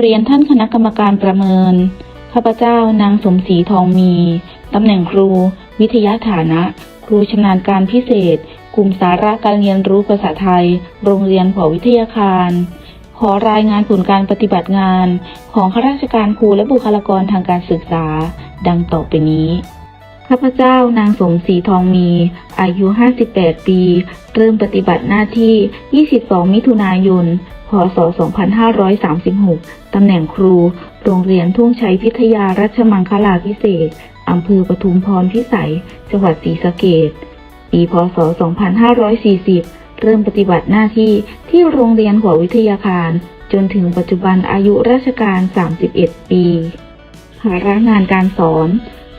เรียนท่านคณะกรรมการประเมิน ข้าพเจ้านางสมศรีทองมี ตำแหน่งครู วิทยาฐานะ ครูชำนาญการพิเศษ กลุ่มสาระการเรียนรู้ภาษาไทย โรงเรียนหอวิทยาคาร ขอรายงานผลการปฏิบัติงาน ของข้าราชการครูและบุคลากรทางการศึกษา ดังต่อไปนี้ข้าพเจ้านางสมศรีทองมี อายุ 58 ปี เริ่มปฏิบัติหน้าที่ 22 มิถุนายน พศ 2536 ตำแหน่งครู โรงเรียนทุ่งชัยพิทยารัชมังคลาพิเศษ อำเภอปทุมพรพิสัย จังหวัดศรีสะเกษปีพศ 2540 เริ่มปฏิบัติหน้าที่ที่โรงเรียนหัววิทยาคาร จนถึงปัจจุบันอายุราชการ 31 ปีภาระงานการสอน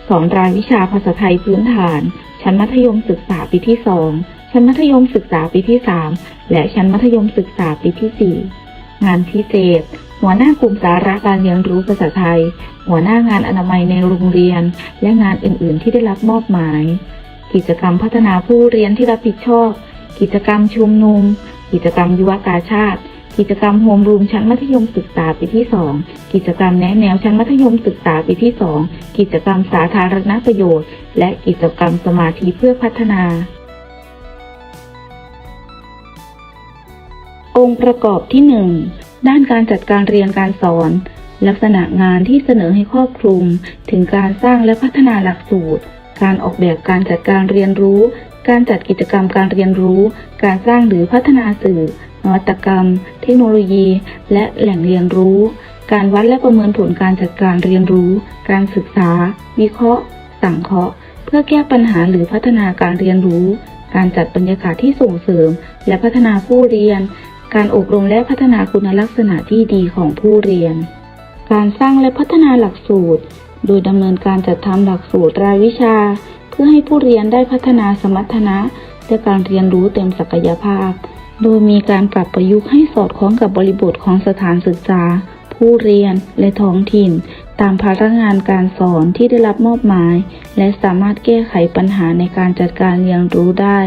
สอนรายวิชาภาษาไทยพื้นฐาน ชั้นมัธยมศึกษาปีที่ 2 ชั้นมัธยมศึกษาปีที่ 3 และชั้นมัธยมศึกษาปีที่ 4 งานพิเศษ หัวหน้ากลุ่มสาระการเรียนรู้ภาษาไทย หัวหน้างานอนามัยในโรงเรียน และงานอื่น ๆ ที่ได้รับมอบหมาย กิจกรรมพัฒนาผู้เรียนที่รับผิดชอบ กิจกรรมชุมนุม กิจกรรมยุวกาชาติ กิจกรรมโฮมรูมชั้นมัธยมศึกษาปีที่ 2 กิจกรรมแนะแนวชั้นมัธยมศึกษาปีที่ 2 กิจกรรมสาธารณประโยชน์ และกิจกรรมสมาธิเพื่อพัฒนา องค์ประกอบที่ 1 ด้านการจัดการเรียนการสอน ลักษณะงานที่เสนอให้ครอบคลุม ถึงการสร้างและพัฒนาหลักสูตร การออกแบบการจัดการเรียนรู้ การจัดกิจกรรมการเรียนรู้ การสร้างหรือพัฒนาสื่อ นวัตกรรม เทคโนโลยี และแหล่งเรียนรู้ การวัดและประเมินผลการจัดการเรียนรู้ การศึกษา วิเคราะห์ สังเคราะห์ เพื่อแก้ปัญหาหรือพัฒนาการเรียนรู้ การจัดบรรยากาศที่ส่งเสริม และพัฒนาผู้เรียน การอบรมและพัฒนาคุณลักษณะที่ดีของผู้เรียน การสร้างและพัฒนาหลักสูตร โดยดำเนินการจัดทำหลักสูตรรายวิชา เพื่อให้ผู้เรียนได้พัฒนาสมรรถนะและการเรียนรู้เต็มศักยภาพ โดยมีการปรับประยุกต์ให้สอดคล้องกับบริบทของสถานศึกษา ผู้เรียนและท้องถิ่น ตามภาระงานการสอนที่ได้รับมอบหมาย และสามารถแก้ไขปัญหาในการจัดการเรียนรู้ได้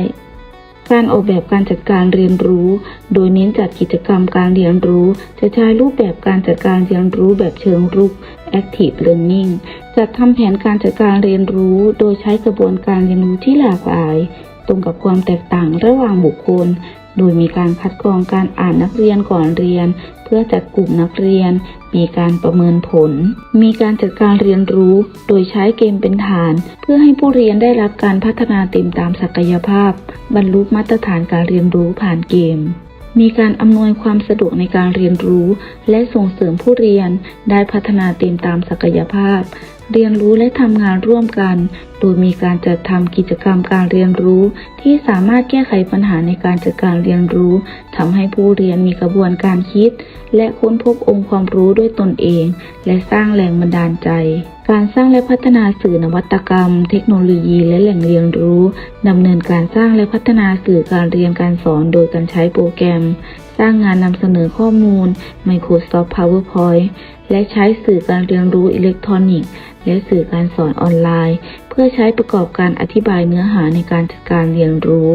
การออกแบบการจัดการเรียนรู้ โดยเน้นจัดกิจกรรมการเรียนรู้ จะใช้รูปแบบการจัดการเรียนรู้แบบเชิงรุก Active Learning จัดทำแผนการจัดการเรียนรู้ โดยใช้กระบวนการเรียนรู้ที่หลากหลาย ตรงกับความแตกต่างระหว่างบุคคล โดยมีการคัดกรองการอ่านนักเรียนก่อนเรียน เพื่อจัดกลุ่มนักเรียน มีการประเมินผล มีการจัดการเรียนรู้ โดยใช้เกมเป็นฐาน เพื่อให้ผู้เรียนได้รับการพัฒนาเต็มตามศักยภาพ บรรลุมาตรฐานการเรียนรู้ผ่านเกมมีการอำนวยความสะดวกในการเรียนรู้ และส่งเสริมผู้เรียนได้พัฒนาเต็มตามศักยภาพ เรียนรู้และทำงานร่วมกัน โดยมีการจัดทำกิจกรรมการเรียนรู้ ที่สามารถแก้ไขปัญหาในการจัดการเรียนรู้ทำให้ผู้เรียนมีกระบวนการคิด และค้นพบองค์ความรู้ด้วยตนเอง และสร้างแรงบันดาลใจการสร้างและพัฒนาสื่อนวัตกรรม เทคโนโลยี และแหล่งเรียนรู้ดำเนินการสร้างและพัฒนาสื่อการเรียนการสอนโดยการใช้โปรแกรม สร้างงานนำเสนอข้อมูล Microsoft PowerPoint และใช้สื่อการเรียนรู้อิเล็กทรอนิกส์ และสื่อการสอนออนไลน์ เพื่อใช้ประกอบการอธิบายเนื้อหาในการจัดการเรียนรู้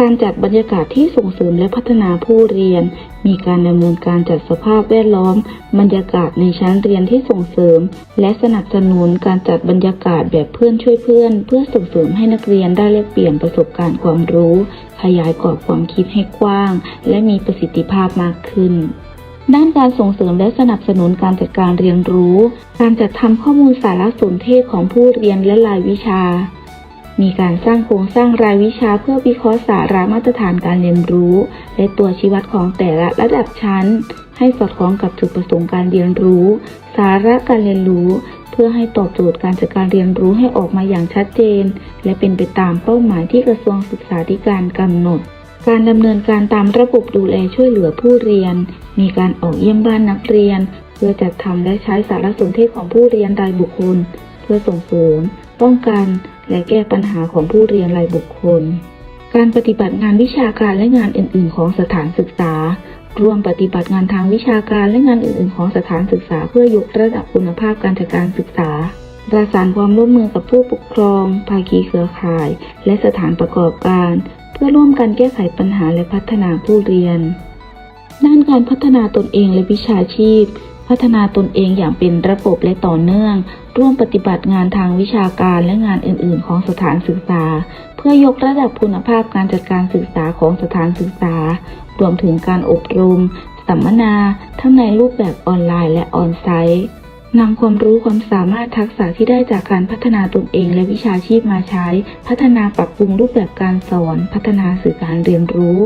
การจัดบรรยากาศที่ส่งเสริมและพัฒนาผู้เรียน มีการดำเนินการจัดสภาพแวดล้อม บรรยากาศในชั้นเรียนที่ส่งเสริม และสนับสนุนการจัดบรรยากาศแบบเพื่อนช่วยเพื่อน เพื่อส่งเสริมให้นักเรียนได้แลกเปลี่ยนประสบการณ์ความรู้ ขยายกรอบความคิดให้กว้าง และมีประสิทธิภาพมากขึ้น ด้านการส่งเสริมและสนับสนุนการจัดการเรียนรู้ การจัดทำข้อมูลสารสนเทศของผู้เรียนและรายวิชา มีการสร้างโครงสร้างรายวิชาเพื่อวิเคราะห์สาระมาตรฐานการเรียนรู้ และตัวชี้วัดของแต่ละระดับชั้น ให้สอดคล้องกับจุดประสงค์การเรียนรู้ สาระการเรียนรู้ เพื่อให้ตอบโจทย์การจัดการเรียนรู้ให้ออกมาอย่างชัดเจน และเป็นไปตามเป้าหมายที่กระทรวงศึกษาธิการกำหนด การดำเนินการตามระบบดูแลช่วยเหลือผู้เรียน มีการออกเยี่ยมบ้านนักเรียน เพื่อจัดทำและใช้สารสนเทศของผู้เรียนรายบุคคล เพื่อส่งเสริมป้องกัน และแก้ปัญหาของผู้เรียนรายบุคคล การปฏิบัติงานวิชาการและงานอื่น ๆ ของสถานศึกษา ร่วมปฏิบัติงานทางวิชาการและงานอื่น ๆ ของสถานศึกษา เพื่อยกระดับคุณภาพการจัดการศึกษาประสานความร่วมมือกับผู้ปกครอง ภาคีเครือข่าย และสถานประกอบการ พื่อร่วมกันแก้ไขปัญหาและพัฒนาผู้เรียน ด้านการพัฒนาตนเองและวิชาชีพ พัฒนาตนเองอย่างเป็นระบบและต่อเนื่อง ร่วมปฏิบัติงานทางวิชาการและงานอื่น ๆ ของสถานศึกษา เพื่อยกระดับคุณภาพการจัดการศึกษาของสถานศึกษา รวมถึงการอบรม สัมมนา ทั้งในรูปแบบออนไลน์และออนไซต์ นำความรู้ความสามารถทักษะที่ได้จากการพัฒนาตนเองและวิชาชีพมาใช้ พัฒนาปรับปรุงรูปแบบการสอน พัฒนาสื่อการเรียนรู้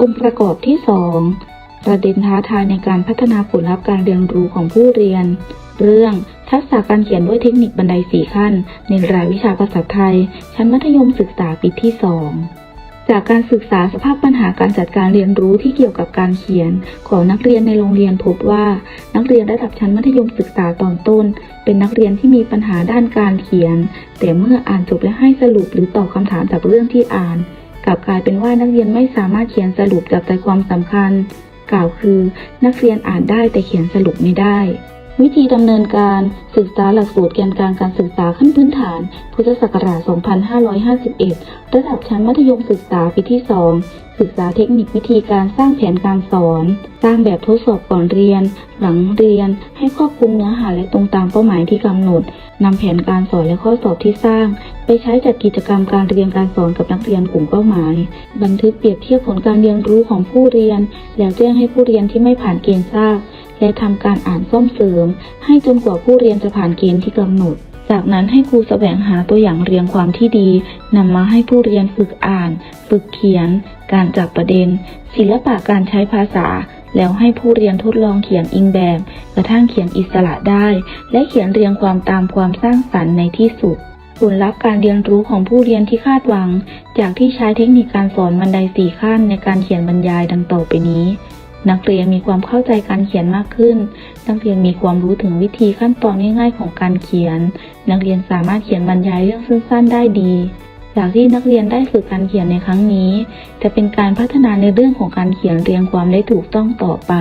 องค์ประกอบที่ 2 ประเด็นท้าทายในการพัฒนาผลลัพธ์การเรียนรู้ของผู้เรียน เรื่องทักษะการเขียนด้วยเทคนิคบันไดสี่ขั้น ในรายวิชาภาษาไทย ชั้นมัธยมศึกษาปีที่ 2 จากการศึกษาสภาพปัญหาการจัดการเรียนรู้ที่เกี่ยวกับการเขียน ของนักเรียนในโรงเรียนพบว่า นักเรียนระดับชั้นมัธยมศึกษาตอนต้น เป็นนักเรียนที่มีปัญหาด้านการเขียน แต่เมื่ออ่านจบและให้สรุปหรือตอบคำถามจากเรื่องที่อ่าน กลับกลายเป็นว่านักเรียนไม่สามารถเขียนสรุปจับใจความสำคัญ กล่าวคือ นักเรียนอ่านได้แต่เขียนสรุปไม่ได้ วิธีดำเนินการศึกษาหลักสูตรแกนกลางการศึกษาขั้นพื้นฐาน พุทธศักราช 2551 ระดับชั้นมัธยมศึกษาปีที่ 2 ศึกษาเทคนิควิธีการสร้างแผนการสอน สร้างแบบทดสอบก่อนเรียน หลังเรียน ให้ครอบคลุมเนื้อหาและตรงตามเป้าหมายที่กำหนดนำแผนการสอนและข้อสอบที่สร้าง ไปใช้จัดกิจกรรมการเรียนการสอนกับนักเรียนกลุ่มเป้าหมาย บันทึกเปรียบเทียบผลการเรียนรู้ของผู้เรียน แล้วแจ้งให้ผู้เรียนที่ไม่ผ่านเกณฑ์ทราบ และทำการอ่านซ่อมเสริม ให้จนกว่าผู้เรียนจะผ่านเกณฑ์ที่กำหนด จากนั้นให้ครูแสวงหาตัวอย่างเรียงความที่ดีนำมาให้ผู้เรียนฝึกอ่าน ฝึกเขียน การจับประเด็น ศิลปะการใช้ภาษา แล้วให้ผู้เรียนทดลองเขียนอิงแบบ กระทั่งเขียนอิสระได้ และเขียนเรียงความตามความสร้างสรรค์ในที่สุดผลลัพธ์การเรียนรู้ของผู้เรียนที่คาดหวัง จากที่ใช้เทคนิคการสอนบันไดสี่ขั้นในการเขียนบรรยายดังต่อไปนี้ นักเรียนมีความเข้าใจการเขียนมากขึ้น นักเรียนมีความรู้ถึงวิธีขั้นตอนง่ายๆของการเขียน นักเรียนสามารถเขียนบรรยายเรื่องสั้นๆได้ดี จากที่นักเรียนได้ฝึกการเขียนในครั้งนี้ จะเป็นการพัฒนาในเรื่องของการเขียนเรียงความได้ถูกต้องต่อไป